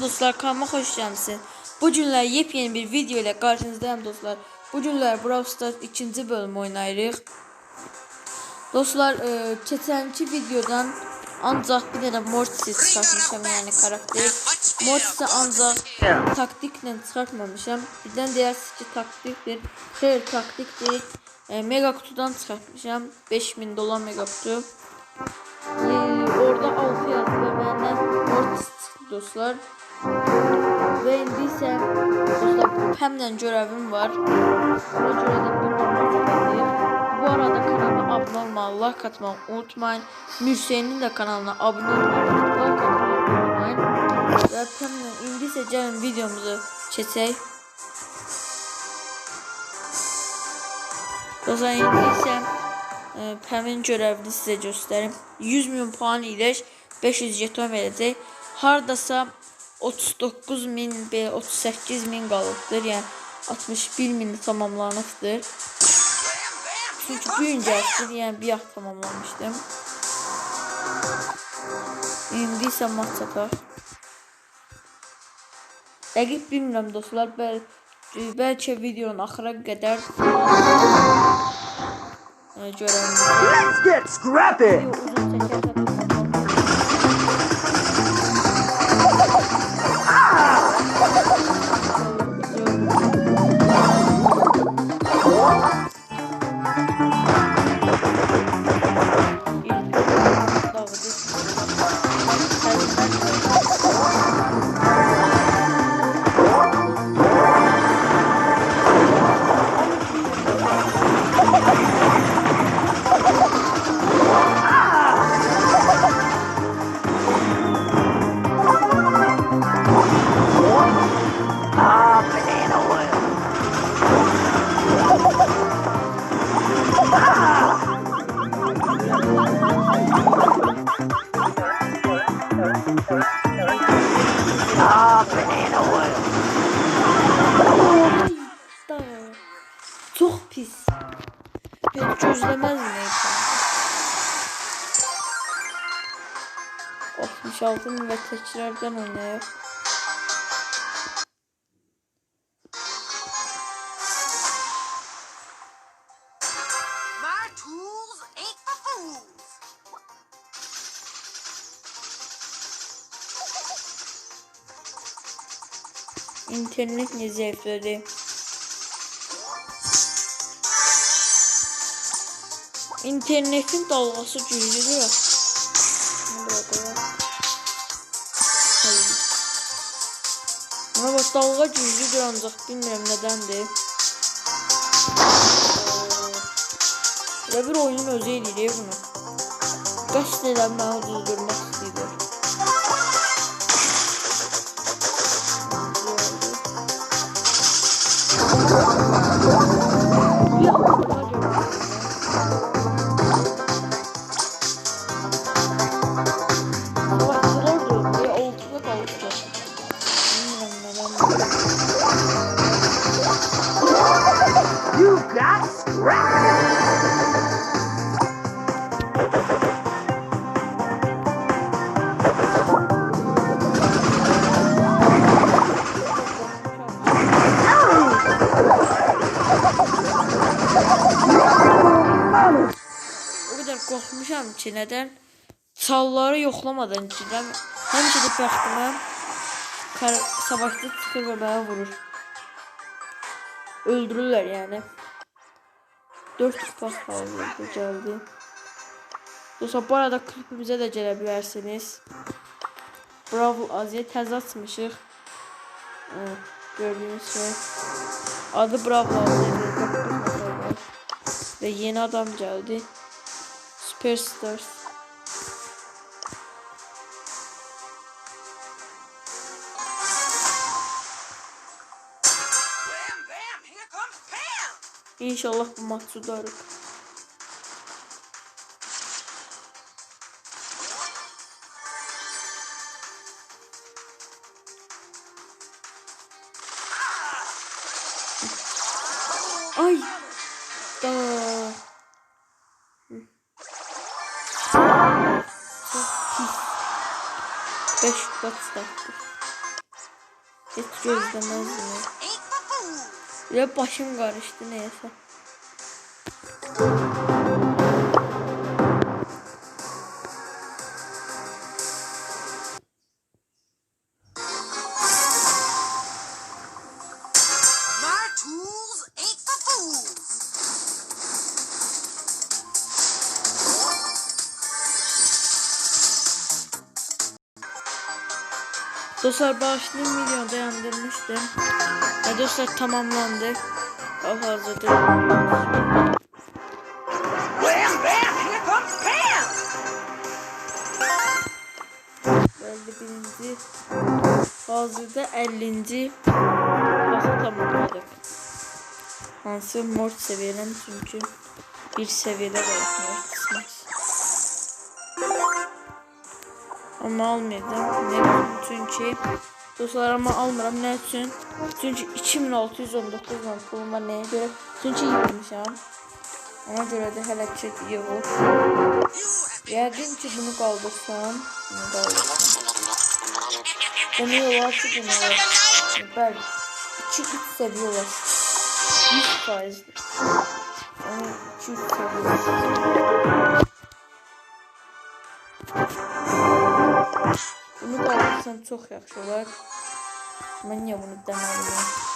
Dostlar kanalıma hoş geldiniz. Bu günler yepyeni bir video ile karşınızdayım dostlar. Bu günler Brawl Stars ikinci bölüm oynayırıq. Dostlar, e, keçənki videodan ancaq bir dənə Mortis'i çıxartmışam, yəni karakter. Mortis'i ancaq taktiklə çıxartmamışam. Birdən deyirsiniz ki, taktikdir. Xeyr, taktikdir. E, mega kutudan çıxartmışam. 5000 dolar mega kutu. E, orada 6 yazdı və məndən Mortis çıxdı dostlar. İsə dostlar həmlə görəvim var. Bu videoyu Bu arada kanalıma abunə olmağı, like atmağı unutmayın. Mürseyinin də kanalına abunə olmağı, like atmağı unutmayın. Və həmlə indi isə gəlin videomuzu keçək. Dostlar indi isə e, həmin görəvini sizə göstərim. 100 min puan ilə 500 jeton verəcək. Hardasa 39 min və 38 min qalıbdır. Yəni 61 min tamamlanıbdır. Çünki bu gün gəlsin, yəni bir vaxt tamamlamışdım. İndi isə maç. Dəqiq bilmirəm dostlar, bəl bəlkə videonun axıra qədər görərim. Let's get scrappy! Ah, banana. Da. Çok pis. Beni gözlemez mi? 66 bin ve tekrardan oynayıyor. My tools ain't for fools. İnternet ne zevkleri. İnternetin dalgası? Hayır. Buna bak dalga güçlüdür ancak bilmiyorum nedendir. Ve bir oyunun özelliği bunu. Kaç neden bana durdurmak You got scrappy! O kadar korkmuşam ki neden? Çalları yoxlamadan girəm. Həmişə də bəxtimə savaşda çıxır və mənə vurur. Öldürürlər yəni. 4 kupa kaldı geldi. Dostlar bu arada klipimizə də gələ. Bravo Aziya təzə açmışıq. Gördüğünüz şey. Adı Bravo Aziya. Ve yeni adam geldi. Pam. İnşallah bu maç tutarıq. Ay. Da. 5 kupa çıkarttı. Heç gözləməzdim. Ain't for fools. Ya başım qarışdı neysə. Dostlar bağışlayın milyon dayandırmıştım. Ve dostlar tamamlandı. Comes Pam. Belli birinci hazırda 50. Baxı tamamladık. Hansı mort seviyeləm çünki bir seviyede qalıb mort Amma almayacağım. Ne dostlar amma almıram. Ne üçün? Çünki 2619 ilə pulum var nəyə görə? Çünki yığmışam. Ona görə də hələ ki have Yəqin ki bunu qaldırsam, bunu qaldırsam. Demək olar ki bunu. Bəli. 2-3 seviyə olar. 100 faizdir. Onu 2-3 seviyə olar. Bunu qaldırsam çox yaxşı olar. Mən niyə bunu deməliyim?